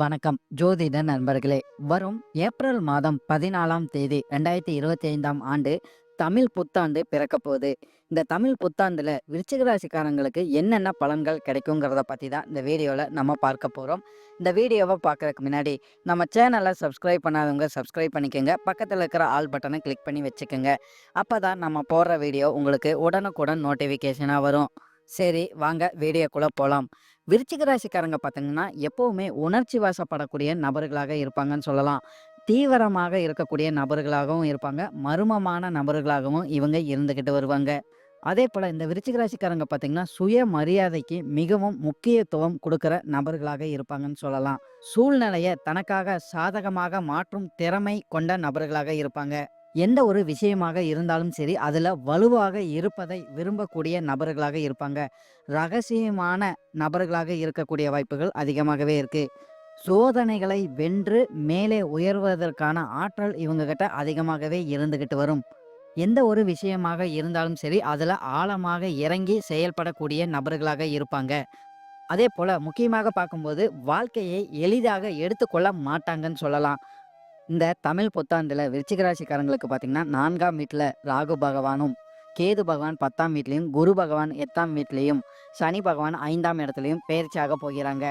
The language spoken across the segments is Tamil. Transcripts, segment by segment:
வணக்கம். ஜோதிட நண்பர்களே வரும் ஏப்ரல் மாதம் பதினாலாம் தேதி ரெண்டாயிரத்தி இருபத்தி ஐந்தாம் ஆண்டு தமிழ் புத்தாண்டு பிறக்க போகுது. இந்த தமிழ் புத்தாண்டில் விருச்சிக ராசிக்காரங்களுக்கு என்னென்ன பலன்கள் கிடைக்குங்கிறத பற்றி தான் இந்த வீடியோவில் நம்ம பார்க்க போகிறோம் இந்த வீடியோவை பார்க்கறதுக்கு முன்னாடி நம்ம சேனலை சப்ஸ்கிரைப் பண்ணாதவங்க சப்ஸ்கிரைப் பண்ணிக்கோங்க. பக்கத்தில் இருக்கிற ஆல் பட்டனை கிளிக் பண்ணி வச்சுக்கோங்க. அப்போ தான் நம்ம போடுற வீடியோ உங்களுக்கு உடனுக்குடன் நோட்டிஃபிகேஷனாக வரும். சரி வாங்க வீடியோக்குள்ளே போகலாம் விருச்சிக ராசிக்காரங்க பார்த்தீங்கன்னா எப்போவுமே உணர்ச்சி வசப்படக்கூடிய நபர்களாக இருப்பாங்கன்னு சொல்லலாம். தீவிரமாக இருக்கக்கூடிய நபர்களாகவும் இருப்பாங்க. மர்மமான நபர்களாகவும் இவங்க இருந்துக்கிட்டு வருவாங்க. அதே போல் இந்த விருச்சிக ராசிக்காரங்க பார்த்தீங்கன்னா சுய மரியாதைக்கு மிகவும் முக்கியத்துவம் கொடுக்குற நபர்களாக இருப்பாங்கன்னு சொல்லலாம். சூழ்நிலையை தனக்காக சாதகமாக மாற்றும் திறமை கொண்ட நபர்களாக இருப்பாங்க. எந்த ஒரு விஷயமாக இருந்தாலும் சரி அதில் வலுவாக இருப்பதை விரும்பக்கூடிய நபர்களாக இருப்பாங்க. ரகசியமான நபர்களாக இருக்கக்கூடிய வாய்ப்புகள் அதிகமாகவே இருக்குது சோதனைகளை வென்று மேலே உயர்வதற்கான ஆற்றல் இவங்ககிட்ட அதிகமாகவே இருந்துக்கிட்டு வரும். எந்த ஒரு விஷயமாக இருந்தாலும் சரி அதில் ஆழமாக இறங்கி செயல்படக்கூடிய நபர்களாக இருப்பாங்க. அதே போல் முக்கியமாக பார்க்கும்போது வாழ்க்கையை எளிதாக எடுத்துக்கொள்ள மாட்டாங்கன்னு சொல்லலாம். இந்த தமிழ் புத்தாண்டில் விருச்சிக ராசிக்காரங்களுக்கு பார்த்தீங்கன்னா நான்காம் வீட்டில் ராகு பகவானும் கேது பகவான் பத்தாம் வீட்லேயும் குரு பகவான் எட்டாம் வீட்லேயும் சனி பகவான் ஐந்தாம் இடத்துலையும் பயிற்சியாக போகிறாங்க.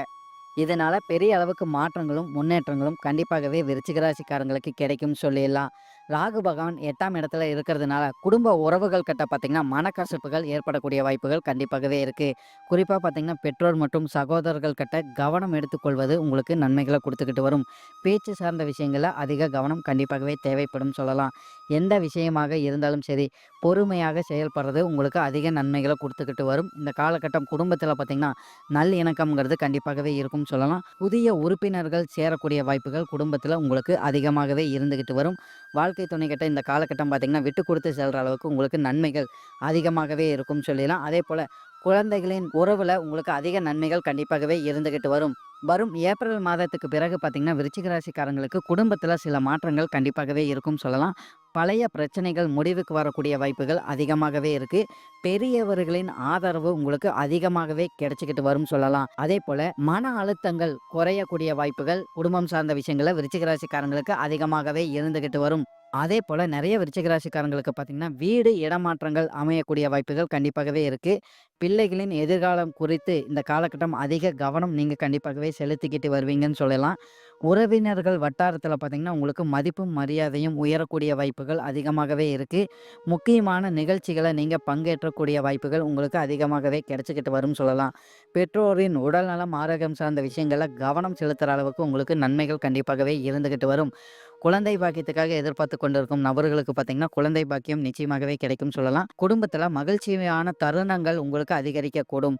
இதனால பெரிய அளவுக்கு மாற்றங்களும் முன்னேற்றங்களும் கண்டிப்பாகவே விருச்சிக ராசிக்காரங்களுக்கு கிடைக்கும் சொல்லிடலாம். ராகு பகவான் எட்டாம் இடத்துல இருக்கிறதுனால குடும்ப உறவுகள் கிட்ட பார்த்தீங்கன்னா மனக்கசப்புகள் ஏற்படக்கூடிய வாய்ப்புகள் கண்டிப்பாகவே இருக்கு. குறிப்பாக பார்த்தீங்கன்னா பெற்றோர் மற்றும் சகோதரர்கள் கிட்ட கவனம் எடுத்துக்கொள்வது உங்களுக்கு நன்மைகளை கொடுத்துக்கிட்டு வரும். பேச்சு சார்ந்த விஷயங்களில் அதிக கவனம் கண்டிப்பாகவே தேவைப்படும் சொல்லலாம். எந்த விஷயமாக இருந்தாலும் சரி பொறுமையாக செயல்படுறது உங்களுக்கு அதிக நன்மைகளை கொடுத்துக்கிட்டு வரும். இந்த காலகட்டம் குடும்பத்தில் பார்த்திங்கன்னா நல் இணக்கம்ங்கிறது கண்டிப்பாகவே இருக்கும் சொல்லலாம். புதிய உறுப்பினர்கள் சேரக்கூடிய வாய்ப்புகள் குடும்பத்தில் உங்களுக்கு அதிகமாகவே இருந்துக்கிட்டு வரும். வாழ்க்கை துணை இந்த காலகட்டம் பார்த்திங்கன்னா விட்டு கொடுத்து செல்கிற அளவுக்கு உங்களுக்கு நன்மைகள் அதிகமாகவே இருக்கும் சொல்லலாம் அதே போல் குழந்தைகளின் உறவில் உங்களுக்கு அதிக நன்மைகள் கண்டிப்பாகவே இருந்துக்கிட்டு வரும். வரும் ஏப்ரல் மாதத்துக்கு பிறகு பார்த்தீங்கன்னா விருச்சிக ராசிக்காரங்களுக்கு குடும்பத்தில் சில மாற்றங்கள் கண்டிப்பாகவே இருக்கும் சொல்லலாம். பழைய பிரச்சனைகள் முடிவுக்கு வரக்கூடிய வாய்ப்புகள் அதிகமாகவே இருக்கு. பெரியவர்களின் ஆதரவு உங்களுக்கு அதிகமாகவே கிடைச்சிக்கிட்டு வரும் சொல்லலாம். அதே போல மன அழுத்தங்கள் குறையக்கூடிய வாய்ப்புகள் குடும்பம் சார்ந்த விஷயங்களை விருச்சிக ராசிக்காரங்களுக்கு அதிகமாகவே இருந்துகிட்டு வரும். அதே போல் நிறைய விருச்சிகராசிக்காரங்களுக்கு பார்த்திங்கன்னா பார்த்தீங்கன்னா வீடு இடமாற்றங்கள் அமையக்கூடிய வாய்ப்புகள் கண்டிப்பாகவே இருக்குது பிள்ளைகளின் எதிர்காலம் குறித்து இந்த காலகட்டம் அதிக கவனம் நீங்கள் கண்டிப்பாகவே செலுத்திக்கிட்டு வருவீங்கன்னு சொல்லலாம். உறவினர்கள் வட்டாரத்தில் பார்த்தீங்கன்னா உங்களுக்கு மதிப்பும் மரியாதையும் உயரக்கூடிய வாய்ப்புகள் அதிகமாகவே இருக்குது முக்கியமான நிகழ்ச்சிகளை நீங்கள் பங்கேற்றக்கூடிய வாய்ப்புகள் உங்களுக்கு அதிகமாகவே கிடைச்சிக்கிட்டு வரும்னு சொல்லலாம். பெற்றோரின் உடல்நலம் ஆரோக்கியம் சார்ந்த விஷயங்களில் கவனம் செலுத்துகிற அளவுக்கு உங்களுக்கு நன்மைகள் கண்டிப்பாகவே இருந்துக்கிட்டு வரும். குழந்தை பாக்கியத்துக்காக எதிர்பார்த்து கொண்டிருக்கும் நபர்களுக்கு பார்த்தீங்கன்னா குழந்தை பாக்கியம் நிச்சயமாகவே கிடைக்கும் சொல்லலாம். குடும்பத்தில் மகிழ்ச்சியான தருணங்கள் உங்களுக்கு அதிகரிக்கக்கூடும்.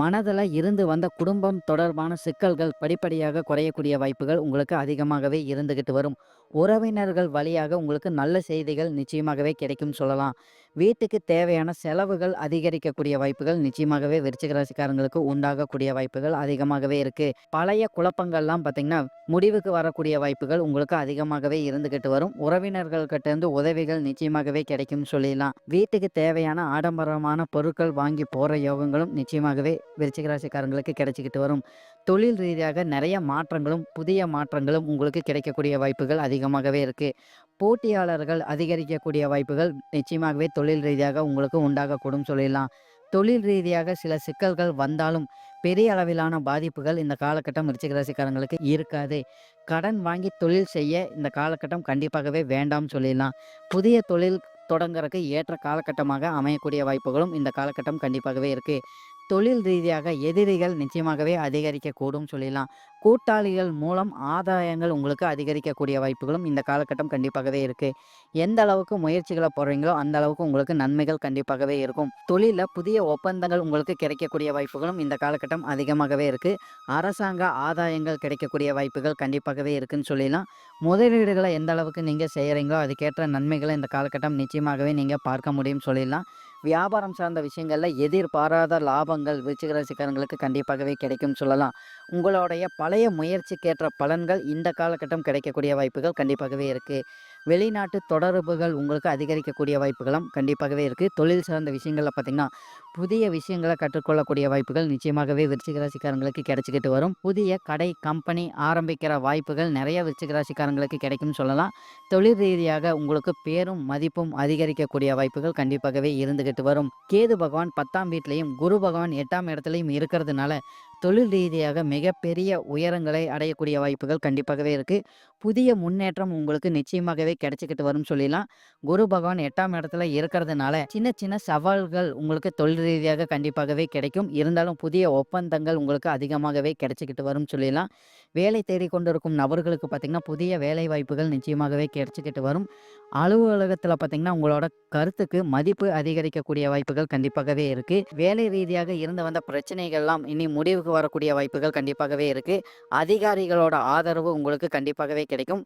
மனதில் இருந்து வந்த குடும்பம் தொடர்பான சிக்கல்கள் படிப்படியாக குறையக்கூடிய வாய்ப்புகள் உங்களுக்கு அதிகமாகவே இருந்துகிட்டு வரும். உறவினர்கள் வழியாக உங்களுக்கு நல்ல செய்திகள் நிச்சயமாகவே கிடைக்கும் சொல்லலாம். வீட்டுக்கு தேவையான செலவுகள் அதிகரிக்கக்கூடிய வாய்ப்புகள் நிச்சயமாகவே விருச்சிக ராசிக்காரங்களுக்கு உண்டாகக்கூடிய வாய்ப்புகள் அதிகமாகவே இருக்கு. பழைய குழப்பங்கள்லாம் பார்த்தீங்கன்னா முடிவுக்கு வரக்கூடிய வாய்ப்புகள் உங்களுக்கு அதிகமாகவே இருந்துகிட்டு வரும். உறவினர்கள் கிட்ட இருந்து உதவிகள் நிச்சயமாகவே கிடைக்கும் சொல்லிடலாம். வீட்டுக்கு தேவையான ஆடம்பரமான பொருட்கள் வாங்கி போற யோகங்களும் நிச்சயமாகவே விருச்சிக ராசிக்காரங்களுக்கு கிடைச்சிக்கிட்டு வரும். தொழில் ரீதியாக நிறைய மாற்றங்களும் புதிய மாற்றங்களும் உங்களுக்கு கிடைக்கக்கூடிய வாய்ப்புகள் அதிகமாகவே இருக்கு. போட்டியாளர்கள் அதிகரிக்கக்கூடிய வாய்ப்புகள் நிச்சயமாகவே தொழில் ரீதியாக உங்களுக்கு உண்டாகக்கூடும் சொல்லிடலாம். தொழில் ரீதியாக சில சிக்கல்கள் வந்தாலும் பெரிய அளவிலான பாதிப்புகள் இந்த காலகட்டம் ரிச்சிகராசிக்காரங்களுக்கு இருக்காது. கடன் வாங்கி தொழில் செய்ய இந்த காலகட்டம் கண்டிப்பாகவே வேண்டாம் சொல்லிடலாம். புதிய தொழில் தொடங்குறதுக்கு ஏற்ற காலகட்டமாக அமையக்கூடிய வாய்ப்புகளும் இந்த காலகட்டம் கண்டிப்பாகவே இருக்குது தொழில் ரீதியாக எதிரிகள் நிச்சயமாகவே அதிகரிக்கக்கூடும் சொல்லிடலாம் கூட்டாளிகள் மூலம் ஆதாயங்கள் உங்களுக்கு அதிகரிக்கக்கூடிய வாய்ப்புகளும் இந்த காலகட்டம் கண்டிப்பாகவே இருக்கு. எந்த அளவுக்கு முயற்சிகளை போடுறீங்களோ அந்த அளவுக்கு உங்களுக்கு நன்மைகள் கண்டிப்பாகவே இருக்கும். தொழிலில் புதிய ஒப்பந்தங்கள் உங்களுக்கு கிடைக்கக்கூடிய வாய்ப்புகளும் இந்த காலகட்டம் அதிகமாகவே இருக்கு. அரசாங்க ஆதாயங்கள் கிடைக்கக்கூடிய வாய்ப்புகள் கண்டிப்பாகவே இருக்குன்னு சொல்லிடலாம் முதலீடுகளை எந்த அளவுக்கு நீங்கள் செய்கிறீங்களோ அதுக்கேற்ற நன்மைகளை இந்த காலகட்டம் நிச்சயமாகவே நீங்கள் பார்க்க முடியும் சொல்லிடலாம் வியாபாரம் சார்ந்த விஷயங்களில் எதிர்பாராத லாபங்கள் விருச்சிக சிக்கரங்களுக்கு கண்டிப்பாகவே கிடைக்கும் சொல்லலாம். உங்களுடைய பழைய முயற்சிக்கேற்ற பலன்கள் இந்த காலகட்டம் கிடைக்கக்கூடிய வாய்ப்புகள் கண்டிப்பாகவே இருக்குது வெளிநாட்டு தொடர்புகள் உங்களுக்கு அதிகரிக்கக்கூடிய வாய்ப்புகளும் கண்டிப்பாகவே இருக்குது தொழில் சார்ந்த விஷயங்களில் பார்த்திங்கன்னா புதிய விஷயங்களை கற்றுக்கொள்ளக்கூடிய வாய்ப்புகள் நிச்சயமாகவே விருச்சிகராசிக்காரங்களுக்கு கிடைச்சிக்கிட்டு வரும். புதிய கடை கம்பெனி ஆரம்பிக்கிற வாய்ப்புகள் நிறைய விருச்சிகராசிக்காரங்களுக்கு கிடைக்கும்னு சொல்லலாம். தொழில் ரீதியாக உங்களுக்கு பேரும் மதிப்பும் அதிகரிக்கக்கூடிய வாய்ப்புகள் கண்டிப்பாகவே இருந்துகிட்டு வரும். கேது பகவான் பத்தாம் வீட்லேயும் குரு பகவான் எட்டாம் இடத்துலையும் இருக்கிறதுனால தொழில் ரீதியாக மிகப்பெரிய உயரங்களை அடையக்கூடிய வாய்ப்புகள் கண்டிப்பாகவே இருக்குது புதிய முன்னேற்றம் உங்களுக்கு நிச்சயமாகவே கிடைச்சிக்கிட்டு வரும்னு சொல்லிடலாம் குரு பகவான் எட்டாம் இடத்துல இருக்கிறதுனால சின்ன சின்ன சவால்கள் உங்களுக்கு தொழில் ரீதியாக கண்டிப்பாகவே கிடைக்கும். இருந்தாலும் புதிய ஒப்பந்தங்கள் உங்களுக்கு அதிகமாகவே கிடைச்சிக்கிட்டு வரும்னு சொல்லிடலாம் வேலை தேடிக்கொண்டிருக்கும் நபர்களுக்கு பார்த்திங்கன்னா புதிய வேலை வாய்ப்புகள் நிச்சயமாகவே கிடைச்சிக்கிட்டு வரும். அலுவலகத்தில் பார்த்திங்கன்னா உங்களோட கருத்துக்கு மதிப்பு அதிகரிக்கக்கூடிய வாய்ப்புகள் கண்டிப்பாகவே இருக்குது வேலை ரீதியாக இருந்து வந்த பிரச்சனைகள்லாம் இனி முடிவுக்கு வரக்கூடிய வாய்ப்புகள் கண்டிப்பாகவே இருக்குது அதிகாரிகளோட ஆதரவு உங்களுக்கு கண்டிப்பாகவே கிடைக்கும்.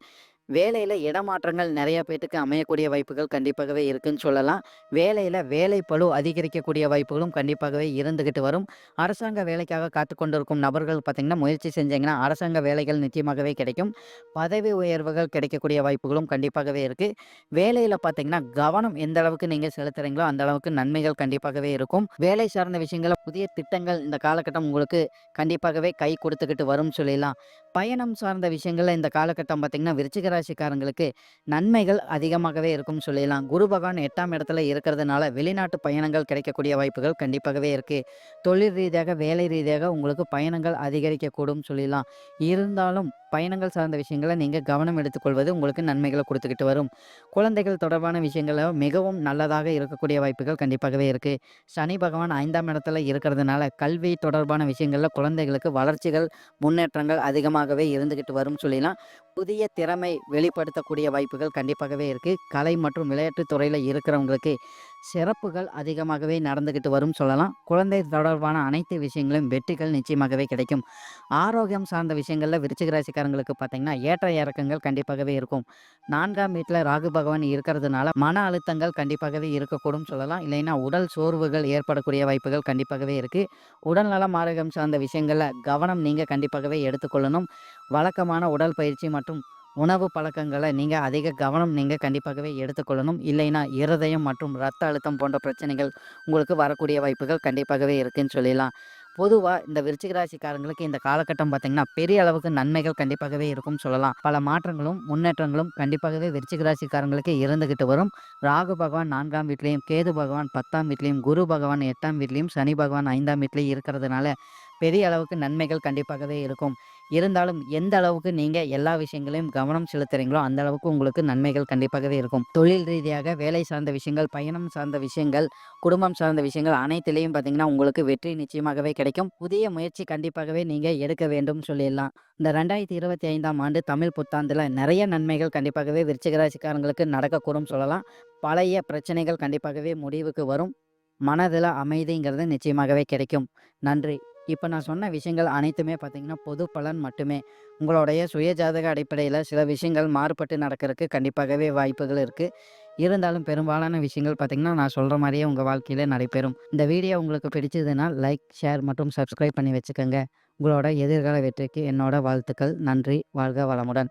வேலையில் இடமாற்றங்கள் நிறைய பேர்த்துக்கு அமையக்கூடிய வாய்ப்புகள் கண்டிப்பாகவே இருக்குன்னு சொல்லலாம். வேலையில் வேலை பளு அதிகரிக்கக்கூடிய வாய்ப்புகளும் கண்டிப்பாகவே இருந்துக்கிட்டு வரும். அரசாங்க வேலைக்காக காத்து கொண்டிருக்கும் நபர்கள் பார்த்திங்கன்னா முயற்சி செஞ்சிங்கன்னா அரசாங்க வேலைகள் நிச்சயமாகவே கிடைக்கும். பதவி உயர்வுகள் கிடைக்கக்கூடிய வாய்ப்புகளும் கண்டிப்பாகவே இருக்குது வேலையில் பார்த்திங்கன்னா கவனம் எந்த அளவுக்கு நீங்கள் செலுத்துகிறீங்களோ அந்த அளவுக்கு நன்மைகள் கண்டிப்பாகவே இருக்கும். வேலை சார்ந்த விஷயங்களை புதிய திட்டங்கள் இந்த காலகட்டம் உங்களுக்கு கண்டிப்பாகவே கை கொடுத்துக்கிட்டு வரும்னு சொல்லிடலாம். பயணம் சார்ந்த விஷயங்களில் இந்த காலகட்டம் பார்த்திங்கன்னா விருச்சிகர ராசிக்காரங்களுக்கு நன்மைகள் அதிகமாகவே இருக்கும்னு சொல்லிடலாம். குரு பகவான் எட்டாம் இடத்துல இருக்கிறதுனால வெளிநாட்டு பயணங்கள் கிடைக்கக்கூடிய வாய்ப்புகள் கண்டிப்பாகவே இருக்குது தொழில் ரீதியாக வேலை ரீதியாக உங்களுக்கு பயணங்கள் அதிகரிக்கக்கூடும் சொல்லிடலாம். இருந்தாலும் பயணங்கள் சார்ந்த விஷயங்களை நீங்கள் கவனம் எடுத்துக்கொள்வது உங்களுக்கு நன்மைகளை கொடுத்துக்கிட்டு வரும். குழந்தைகள் தொடர்பான விஷயங்களில் மிகவும் நல்லதாக இருக்கக்கூடிய வாய்ப்புகள் கண்டிப்பாகவே இருக்குது சனி பகவான் ஐந்தாம் இடத்துல இருக்கிறதுனால கல்வி தொடர்பான விஷயங்களில் குழந்தைகளுக்கு வளர்ச்சிகள் முன்னேற்றங்கள் அதிகமாகவே இருந்துக்கிட்டு வரும் சொல்லிலாம் புதிய திறமை வெளிப்படுத்தக்கூடிய வாய்ப்புகள் கண்டிப்பாகவே இருக்குது கலை மற்றும் விளையாட்டுத் துறையில் இருக்கிறவங்களுக்கு சிறப்புகள் அதிகமாகவே நடந்துக்கிட்டு வரும் சொல்லலாம். குழந்தை தொடர்பான அனைத்து விஷயங்களும் வெற்றிகள் நிச்சயமாகவே கிடைக்கும். ஆரோக்கியம் சார்ந்த விஷயங்களில் விருச்சிக ராசிக்காரங்களுக்கு பார்த்தீங்கன்னா ஏற்ற இறக்கங்கள் கண்டிப்பாகவே இருக்கும். நான்காம் வீட்டில் ராகு பகவான் இருக்கிறதுனால மன அழுத்தங்கள் கண்டிப்பாகவே இருக்கக்கூடும் சொல்லலாம். இல்லைன்னா உடல் சோர்வுகள் ஏற்படக்கூடிய வாய்ப்புகள் கண்டிப்பாகவே இருக்குது உடல்நலம் ஆரோக்கியம் சார்ந்த விஷயங்களில் கவனம் நீங்கள் கண்டிப்பாகவே எடுத்துக்கொள்ளணும். வழக்கமான உடல் பயிற்சி மற்றும் உணவு பழக்கங்களை நீங்கள் அதிக கவனம் நீங்கள் கண்டிப்பாகவே எடுத்துக்கொள்ளணும். இல்லைன்னா இருதயம் மற்றும் ரத்த அழுத்தம் போன்ற பிரச்சனைகள் உங்களுக்கு வரக்கூடிய வாய்ப்புகள் கண்டிப்பாகவே இருக்குன்னு சொல்லிடலாம். பொதுவாக இந்த விருச்சிக ராசிக்காரங்களுக்கு இந்த காலகட்டம் பார்த்திங்கன்னா பெரிய அளவுக்கு நன்மைகள் கண்டிப்பாகவே இருக்கும்னு சொல்லலாம். பல மாற்றங்களும் முன்னேற்றங்களும் கண்டிப்பாகவே விருச்சிக ராசிக்காரங்களுக்கு இருந்துக்கிட்டு வரும். ராகு பகவான் நான்காம் வீட்லேயும் கேது பகவான் பத்தாம் வீட்லேயும் குரு பகவான் எட்டாம் வீட்லேயும் சனி பகவான் ஐந்தாம் வீட்லேயும் இருக்கிறதுனால பெரிய அளவுக்கு நன்மைகள் கண்டிப்பாகவே இருக்கும். இருந்தாலும் எந்த அளவுக்கு நீங்கள் எல்லா விஷயங்களையும் கவனம் செலுத்துறீங்களோ அந்த அளவுக்கு உங்களுக்கு நன்மைகள் கண்டிப்பாகவே இருக்கும். தொழில் ரீதியாக வேலை சார்ந்த விஷயங்கள் பயணம் சார்ந்த விஷயங்கள் குடும்பம் சார்ந்த விஷயங்கள் அனைத்திலையும் பார்த்தீங்கன்னா உங்களுக்கு வெற்றி நிச்சயமாகவே கிடைக்கும். புதிய முயற்சி கண்டிப்பாகவே நீங்கள் எடுக்க வேண்டும் சொல்லிடலாம். இந்த ரெண்டாயிரத்தி இருபத்தி ஐந்தாம் ஆண்டு தமிழ் புத்தாண்டில் நிறைய நன்மைகள் கண்டிப்பாகவே விருச்சிகராசிக்காரங்களுக்கு நடக்கக்கூடும் சொல்லலாம். பழைய பிரச்சனைகள் கண்டிப்பாகவே முடிவுக்கு வரும். மனதில் அமைதிங்கிறது நிச்சயமாகவே கிடைக்கும். நன்றி. இப்போ நான் சொன்ன விஷயங்கள் அனைத்துமே பார்த்தீங்கன்னா பொது பலன் மட்டுமே. உங்களுடைய சுயஜாதக அடிப்படையில் சில விஷயங்கள் மாறுபட்டு நடக்கிறதுக்கு கண்டிப்பாகவே வாய்ப்புகள் இருக்குது இருந்தாலும் பெரும்பாலான விஷயங்கள் பார்த்திங்கன்னா நான் சொல்கிற மாதிரியே உங்கள் வாழ்க்கையில் நடைபெறும். இந்த வீடியோ உங்களுக்கு பிடிச்சதுன்னா லைக் ஷேர் மற்றும் சப்ஸ்கிரைப் பண்ணி வச்சுக்கோங்க. உங்களோட எதிர்கால வெற்றிக்கு என்னோட வாழ்த்துக்கள். நன்றி. வாழ்க வளமுடன்.